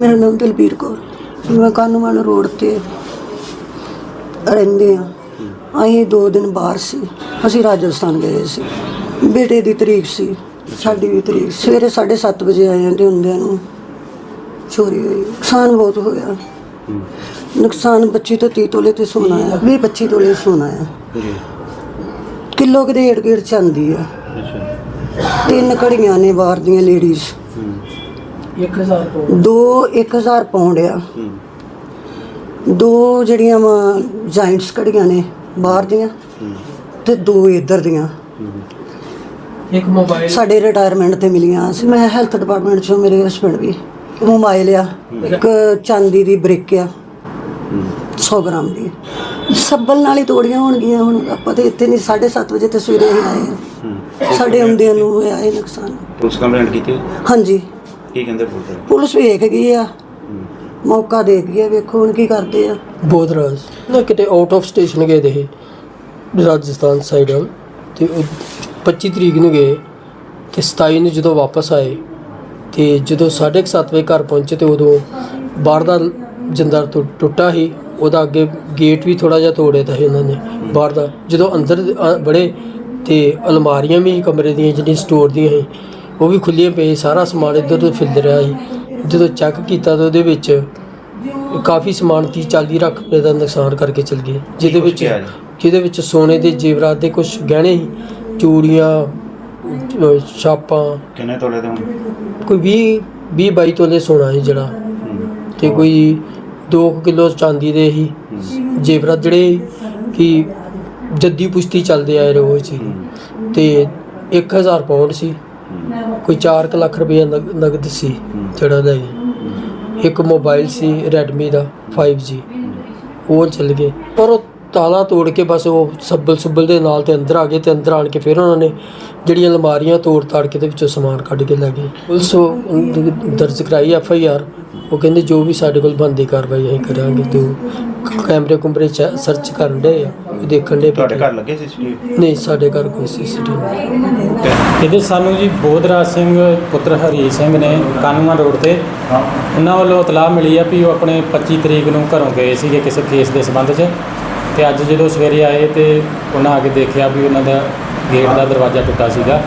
ਮੇਰਾ ਨਾਮ ਦਲਬੀਰ ਕੌਰ ਮੈਂ ਕਾਨੂੰਵਾਨ ਰੋਡ ਤੇ ਰਹਿੰਦੇ ਆ ਅਸੀਂ ਦੋ ਦਿਨ ਬਾਹਰ ਸੀ। ਅਸੀਂ ਰਾਜਸਥਾਨ ਗਏ ਸੀ। ਬੇਟੇ ਦੀ ਤਰੀਕ ਸੀ। ਸਾਡੀ ਵੀ ਤਰੀਕ। ਸਵੇਰੇ 7:30 ਵਜੇ ਆਏ ਹਾਂ ਤੇ ਹੁੰਦਿਆਂ ਨੂੰ ਚੋਰੀ ਹੋਈ। ਨੁਕਸਾਨ ਬਹੁਤ ਹੋਇਆ। ਨੁਕਸਾਨ 25 ਤੋਂ 30 ਤੋਲੇ ਤੇ ਸੋਨਾ ਆ। 20 25 ਤੋਲੇ ਸੋਨਾ ਆ। ਕਿਲੋ ਕਿਤੇ ਏੜ ਗੇੜ ਚਾਂਦੀ ਆ। ਤਿੰਨ ਘੜੀਆਂ ਨੇ ਬਾਹਰ ਦੀਆਂ ਲੇਡੀਜ਼ ਹੂੰ। 1000 ਤੋਂ ਦੋ 1000 ਪਾਉਂਡ ਆ। ਹੂੰ। ਦੋ ਜਿਹੜੀਆਂ ਵਾ ਜਾਇੰਟਸ ਘੜੀਆਂ ਨੇ ਬਾਹਰ ਦੀਆਂ ਹੂੰ। ਤੇ ਦੋ ਇੱਧਰ ਦੀਆਂ। ਹੂੰ। ਇੱਕ ਮੋਬਾਈਲ ਸਾਡੇ ਰਿਟਾਇਰਮੈਂਟ ਤੇ ਮਿਲੀਆਂ। ਸੀ ਮੈਂ ਹੈਲਥ ਡਿਪਾਰਟਮੈਂਟ ਚੋਂ ਮੇਰੇ ਹਸਬੰਡ ਵੀ ਮੋਬਾਈਲ ਆ। ਇੱਕ ਚਾਂਦੀ ਦੀ ਬ੍ਰਿਕ ਆ। ਹੂੰ। 100 ਗ੍ਰਾਮ ਦੀ। ਸੱਬਲ ਨਾਲ ਹੀ ਤੋੜੀਆਂ ਹੋਣਗੀਆਂ ਹੁਣ। ਆਪਾਂ ਤੇ ਇੱਥੇ ਨਹੀਂ 7:30 ਵਜੇ ਤੇ ਸਵੇਰੇ ਹੀ ਆਏ ਸਾਡੇ ਆਉਂਦਿਆਂ ਨੂੰ ਹੋਇਆ ਇਹ ਨੁਕਸਾਨ। ਪੁਲਿਸ ਕੰਪਲੇਂਟ ਕੀਤੀ? ਹਾਂਜੀ। ਕੀ ਕਹਿੰਦੇ ਪੁਲਿਸ ਪੁਲਿਸ ਵੇਖ ਗਈ ਆ। ਹੂੰ ਮੌਕਾ ਦੇਖ ਗਈ ਆ ਵੇਖੋ ਹੁਣ ਕੀ ਕਰਦੇ ਆ। ਬੋਧਰਾਜ ਨਾ ਕਿਤੇ ਆਊਟ ਆਫ ਸਟੇਸ਼ਨ ਗਏ ਦੇ ਰਾਜਸਥਾਨ ਸਾਈਡ ਵੱਲ ਤੇ ਉਹ 25 ਤਰੀਕ ਨੂੰ ਗਏ ਤੇ 27 ਨੂੰ ਜਦੋਂ ਵਾਪਸ ਆਏ ਤੇ ਜਦੋਂ 7:30 ਵਜੇ ਘਰ ਪਹੁੰਚੇ ਤੇ ਉਦੋਂ ਬਾਹਰ ਦਾ ਜੰਦਰ ਟੁੱਟਾ ਸੀ। ਉਹਦਾ ਅੱਗੇ ਗੇਟ ਵੀ ਥੋੜਾ ਜਿਹਾ ਤੋੜਿਆ ਤਾਂ ਸੀ ਉਹਨਾਂ ਨੇ ਬਾਹਰ ਦਾ। ਜਦੋਂ ਅੰਦਰ ਬੜੇ ਤੇ ਅਲਮਾਰੀਆਂ ਵੀ ਕਮਰੇ ਦੀਆਂ ਜਿਹੜੀਆਂ ਸਟੋਰ ਦੀਆਂ ਸੀ। ਉਹ ਵੀ ਖੁੱਲੀਆਂ ਪਈ ਸਾਰਾ ਸਮਾਨ ਇੱਧਰ ਉੱਧਰ ਫਿਰਦ ਰਿਹਾ ਸੀ। ਜਦੋਂ ਚੈੱਕ ਕੀਤਾ ਤਾਂ ਉਹਦੇ ਵਿੱਚ ਕਾਫੀ ਸਮਾਨ 30 40 ਲੱਖ ਰੁਪਏ ਦਾ ਨੁਕਸਾਨ ਕਰਕੇ ਚਲ ਗਏ ਜਿਹਦੇ ਵਿੱਚ? ਜਿਹਦੇ ਵਿੱਚ ਸੋਨੇ ਦੇ ਜੇਵਰਾਤ ਦੇ ਕੁਝ ਗਹਿਣੇ ਸੀ ਚੂੜੀਆਂ ਛਾਪਾਂ। ਕਿੰਨੇ ਤੋਲੇ ਦੇ ਹੁਣ ਕੋਈ 20 20 22 ਤੋਲੇ ਸੋਨਾ ਸੀ ਜਿਹੜਾ। ਤੇ ਕੋਈ 2 ਕਿਲੋ ਚਾਂਦੀ ਦੇ ਸੀ। ਹੂੰ। ਜੇਵਰਾਤ ਜਿਹੜੇ ਕਿ ਜੱਦੀ ਪੁਸ਼ਤੀ ਚੱਲਦੇ ਆਏ ਰੋਜ਼ ਹੀ। ਤੇ 1000 ਪਾਉਂਡ ਸੀ। ਕੋਈ 4 ਲੱਖ ਰੁਪਏ ਨਗ- ਨਗਦ ਸੀ। ਜਿਹੜਾ ਗਏ ਇੱਕ ਮੋਬਾਈਲ ਸੀ Redmi ਦਾ 5G ਉਹ ਚਲ ਗਏ। ਪਰ ਉਹ ਤਾਲਾ ਤੋੜ ਕੇ ਬਸ ਉਹ ਸੱਬਲ ਸੁੱਬਲ ਦੇ ਨਾਲ ਤੇ ਅੰਦਰ ਆ ਗਏ ਤੇ ਅੰਦਰ ਆਣ ਕੇ ਫਿਰ ਉਹਨਾਂ ਨੇ ਜਿਹੜੀਆਂ ਅਲਮਾਰੀਆਂ ਤੋੜ ਤਾੜ ਕੇ ਤੇ ਵਿੱਚੋਂ ਸਮਾਨ ਕੱਢ ਕੇ ਲੈ ਗਏ। ਪੁਲਿਸ ਦ- ਦਰਜ ਕਰਾਈ ਐਫ ਆਈ ਆਰ। ਉਹ ਕਹਿੰਦੇ ਜੋ ਵੀ ਸਾਡੇ ਕੋਲ ਬੰਦੀ ਕਾਰਵਾਈ ਅਸੀਂ ਕਰਾਂਗੇ ਤੇ ਕੈਮਰੇ ਕੁਮਰੇ ਚ ਸਰਚ ਕਰਨ ਦੇ ਦੇਖਣ ਦੇ ਤੁਹਾਡੇ ਘਰ ਲੱਗੇ ਸੀਸੀਟੀਵੀ? ਨਹੀਂ ਸਾਡੇ ਘਰ ਕੋਈ ਸੀਸੀਟੀਵੀ ਇਹਦੇ ਸਾਨੂੰ ਜੀ ਬੋਧਰਾਜ ਸਿੰਘ, ਪੁੱਤਰ ਹਰੀ ਸਿੰਘ ਨੇ ਕਾਨੂੰਨ ਰੋਡ ਤੇ ਉਹਨਾਂ ਵੱਲੋਂ ਇਤਲਾਹ ਮਿਲੀ ਆ ਵੀ ਉਹ ਆਪਣੇ 25 ਤਰੀਕ ਨੂੰ ਘਰੋਂ ਗਏ ਸੀਗੇ ਕਿਸੇ ਕੇਸ ਦੇ ਸੰਬੰਧ 'ਚ। ਤੇ ਅੱਜ ਜਦੋਂ ਸਵੇਰੇ ਆਏ ਤੇ ਉਹਨਾਂ ਆ ਕੇ ਦੇਖਿਆ ਵੀ ਉਹਨਾਂ ਦਾ ਗੇਟ ਦਾ ਦਰਵਾਜ਼ਾ ਟੁੱਟਾ ਸੀਗਾ।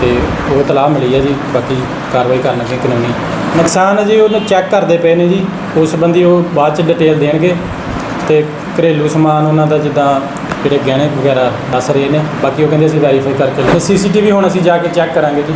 ਤੇ ਉਹ ਇਤਲਾਹ ਮਿਲੀ ਆ ਜੀ, ਬਾਕੀ ਕਾਰਵਾਈ ਕਰਨਗੇ ਕਾਨੂੰਨੀ। ਨੁਕਸਾਨ ਹੈ ਜੀ ਉਹਨੂੰ ਚੈੱਕ ਕਰਦੇ ਪਏ ਨੇ ਜੀ। ਉਸ ਸੰਬੰਧੀ ਉਹ ਬਾਅਦ ਚ ਡਿਟੇਲ ਦੇਣਗੇ। ਤੇ ਘਰੇਲੂ ਸਮਾਨ ਉਹਨਾਂ ਦਾ ਜਿੱਦਾਂ ਜਿਹੜੇ ਗਹਿਣੇ ਵਗੈਰਾ ਦੱਸ ਰਹੇ ਨੇ, ਬਾਕੀ ਉਹ ਕਹਿੰਦੇ ਅਸੀਂ ਵੈਰੀਫਾਈ ਕਰਕੇ ਸੀਸੀਟੀਵੀ ਹੁਣ ਅਸੀਂ ਜਾ ਕੇ ਚੈੱਕ ਕਰਾਂਗੇ ਜੀ।